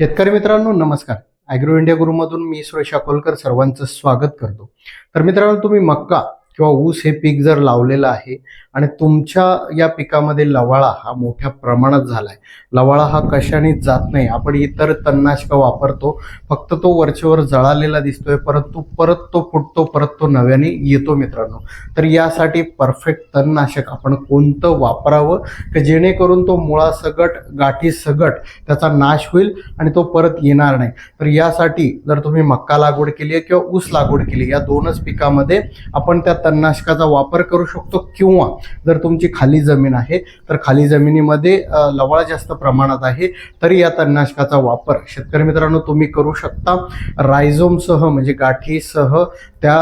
शेतकरी मित्रांनो नमस्कार. ॲग्रो इंडिया गुरुमधून मी सुरेश अकोलकर सर्वांचं स्वागत करतो. तर मित्रांनो तुम्ही मक्का किंवा ऊस हे पीक जर लावलेलं आहे आणि तुमच्या या पिकामध्ये लवाळा हा मोठ्या प्रमाणात झाला आहे लवाळा हा कशाने जात नाही. आपण इतर तणनाशकं वापरतो. फक्त तो वरचेवर जळालेला दिसतोय परंतु परत तो फुटतो परत तो नव्याने येतो मित्रांनो. तर यासाठी परफेक्ट तणनाशक आपण कोणतं वापरावं? की जेणेकरून तो मुळासगट गाठी सगट त्याचा नाश होईल आणि तो परत येणार नाही. तर यासाठी जर तुम्ही मक्का लागवड केली आहे किंवा ऊस लागवड केली या दोनच पिकामध्ये आपण त्या तणनाशकाचा वापर करू शकतो किंवा जर तुमची खाली जमीन आहे तर खाली जमिनीमध्ये अ, लवाळ जास्त प्रमाणात आहे तरी या तणनाशकाचा वापर शेतकरी मित्रांनो तुम्ही करू शकता. रायझोमसह म्हणजे गाठीसह त्या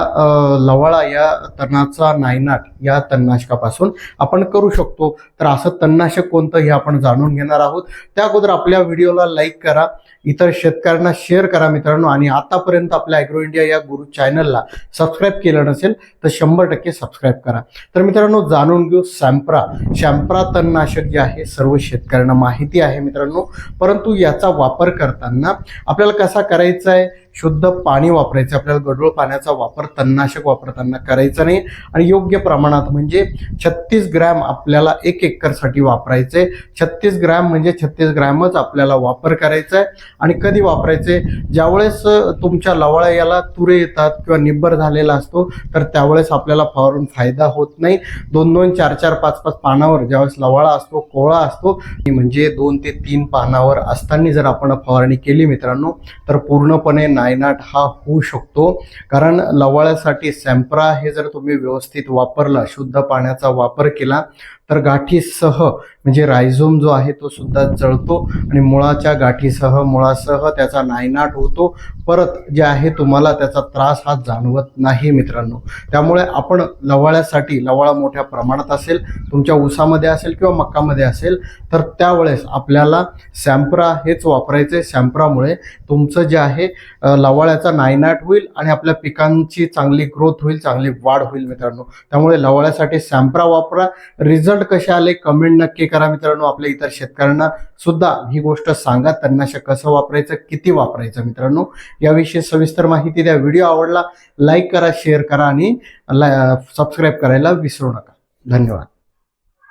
लवाळा या तणाचा नायनाट या तणनाशकापासून आपण करू शकतो. तर असं तणनाशक कोणतं हे आपण जाणून घेणार आहोत. त्या अगोदर आपल्या व्हिडिओला लाईक करा इतर शेतकऱ्यांना शेअर करा मित्रांनो. आणि आतापर्यंत आपल्या ॲग्रो इंडिया या गुरु चॅनलला सबस्क्राईब केलं नसेल तर शंभर टक्के सबस्क्राईब करा. तर मित्रांनो जाणून घेऊ सॅम्प्रा. शॅम्प्रा तणनाशक जे आहे सर्व शेतकऱ्यांना माहिती आहे मित्रांनो. परंतु याचा वापर करताना आपल्याला कसा करायचा आहे? शुद्ध पाणी वापरायचं आहे. आपल्याला गढूळ पाण्याचा वापर तणनाशक वापरताना करायचा नाही. आणि योग्य प्रमाणात म्हणजे छत्तीस ग्रॅम आपल्याला एक एकरसाठी वापरायचे छत्तीस ग्रॅम म्हणजे छत्तीस ग्रॅमच आपल्याला वापर करायचा आहे आणि कधी वापरायचे ज्यावेळेस तुमच्या लवळा याला तुरे येतात किंवा निब्बर झालेला असतो तर त्यावेळेस आपल्याला फवारून फायदा होत नाही. दोन दोन चार चार पाच पाच पानावर ज्यावेळेस लवाळा असतो कोवळा असतो म्हणजे दोन ते तीन पानावर असताना जर आपण फवारणी केली मित्रांनो तर पूर्णपणे नाही नायनाट हा होऊ शकतो. कारण लवाळ्यासाठी सॅम्प्रा हे जर तुम्ही व्यवस्थित वापरला शुद्ध पाण्याचा वापर केला तर गाठीसह म्हणजे रायझोम जो आहे तो सुद्धा जळतो आणि मुळाच्या गाठीसह मुळासह त्याचा नायनाट होतो. परत जे आहे तुम्हाला त्याचा त्रास हा जाणवत नाही मित्रांनो. त्यामुळे आपण लवाळ्यासाठी लवाळा मोठ्या प्रमाणात असेल तुमच्या ऊसामध्ये असेल किंवा मक्कामध्ये असेल तर त्यावेळेस आपल्याला सॅम्प्रा हेच वापरायचे सॅम्प्रामुळे तुमचं जे आहे लवाळ्याचा नायनाट होईल आणि आपल्या पिकांची चांगली ग्रोथ होईल चांगली वाढ होईल मित्रांनो. त्यामुळे लवाळ्यासाठी सॅम्प्रा वापरा. रिझल्ट कसे आले कमेंट नक्की करा मित्रांनो आपल्या इतर शेतकऱ्यांना सुद्धा ही गोष्ट सांगा. तणनाशक कसं वापरायचं किती वापरायचं मित्रांनो याविषयी सविस्तर माहिती द्या. व्हिडिओ आवडला लाईक करा शेअर करा आणि सबस्क्राईब करायला विसरू नका. धन्यवाद.